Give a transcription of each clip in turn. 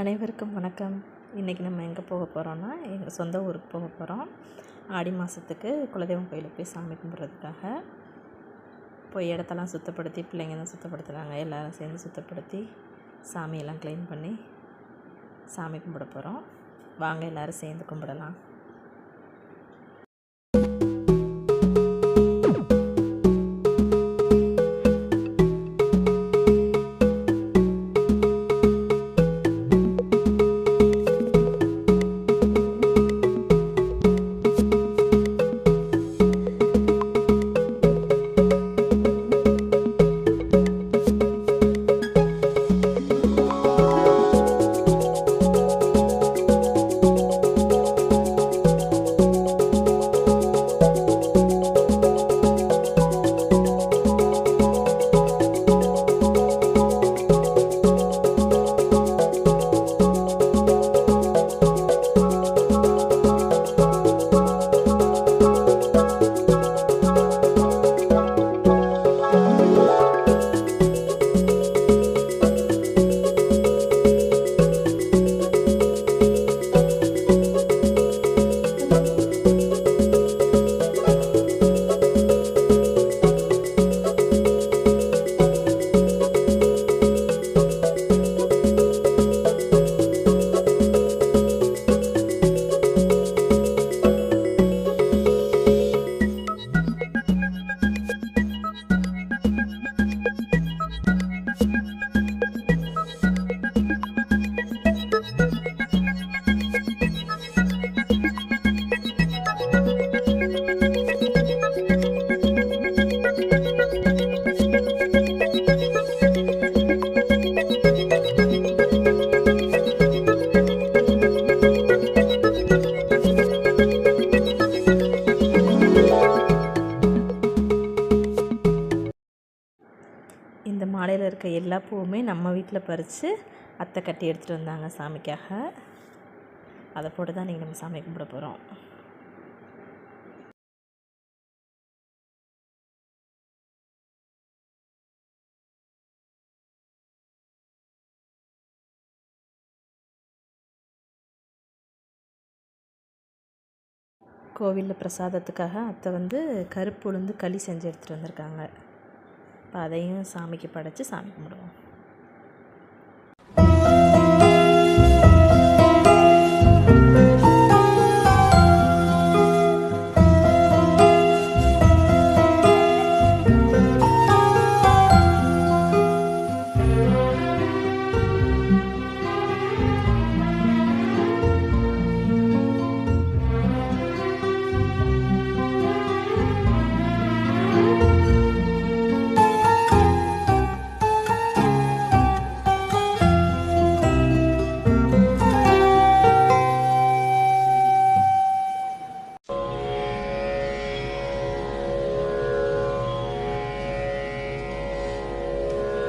அனைவருக்கும் வணக்கம். இன்றைக்கி நம்ம எங்கே போக போகிறோன்னா எங்கள் சொந்த ஊருக்கு போக போகிறோம் ஆடி மாதத்துக்கு குலதெய்வம் கோயிலுக்கு போய் சாமி கும்பிட்றதுக்காக போய் இடத்தெல்லாம் சுத்தப்படுத்தி பிள்ளைங்க தான் சுத்தப்படுத்துகிறாங்க எல்லோரும் சேர்ந்து சுத்தப்படுத்தி சாமியெல்லாம் க்ளீன் பண்ணி சாமி கும்பிட போகிறோம் வாங்க எல்லோரும் சேர்ந்து கும்பிடலாம். இருக்க எல்லா பூவுமே நம்ம வீட்டில் பறித்து அத்தை கட்டி எடுத்துகிட்டு வந்தாங்க சாமிக்காக. அதை போட்டு தான் நீங்கள் நம்ம சாமி கும்பிட போகிறோம் கோவிலில் பிரசாதத்துக்காக அத்தை வந்து கருப்பு உளுந்து களி செஞ்சு எடுத்துகிட்டு வந்திருக்காங்க. இப்போ அதையும் சாமிக்கு படைச்சி சாமி கும்பிடுவோம்.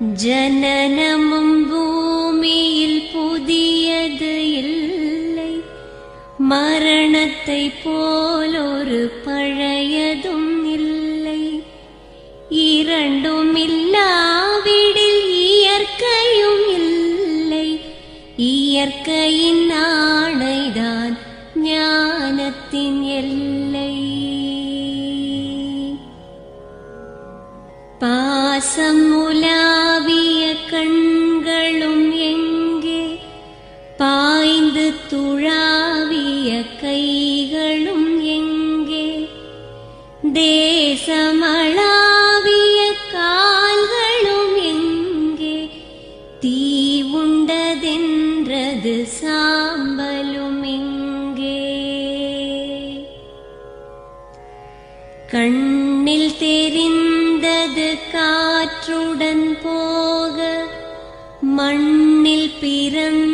ஜனனமும் பூமியில் புதியது இல்லை. மரணத்தை போலொரு பழையதும் இல்லை. இரண்டும் துழாவிய கைகளும் எங்கே? தேசமளாவிய கால்களும் எங்கே? தீ உண்டதென்றது சாம்பலும் எங்கே? கண்ணில் தெரிந்தது காற்றுடன் போக மண்ணில் பிறந்த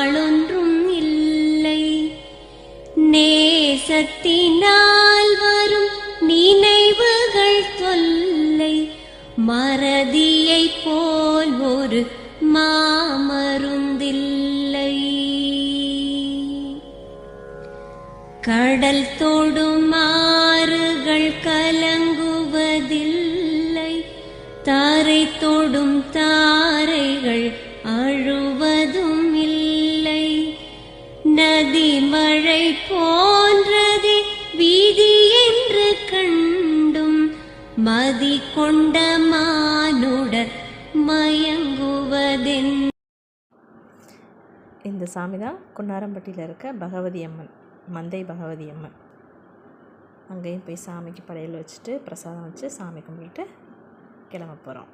மறதியை போல் ஒரு மாமருந்தில்லை. கடல் தோடும் ஆறுகள் கலங்குவதில்லை. தாரை தோடும் தாரைகள் கொண்ட மானுடர் மயங்குவதென் இந்த சாமி தான் குன்னாரம்பட்டியில் இருக்க பகவதி அம்மன் மந்தை பகவதி அம்மன். அங்கேயும் போய் சாமிக்கு படையல் வச்சுட்டு பிரசாதம் வச்சு சாமி கும்பிட்டு கிளம்ப போகிறோம்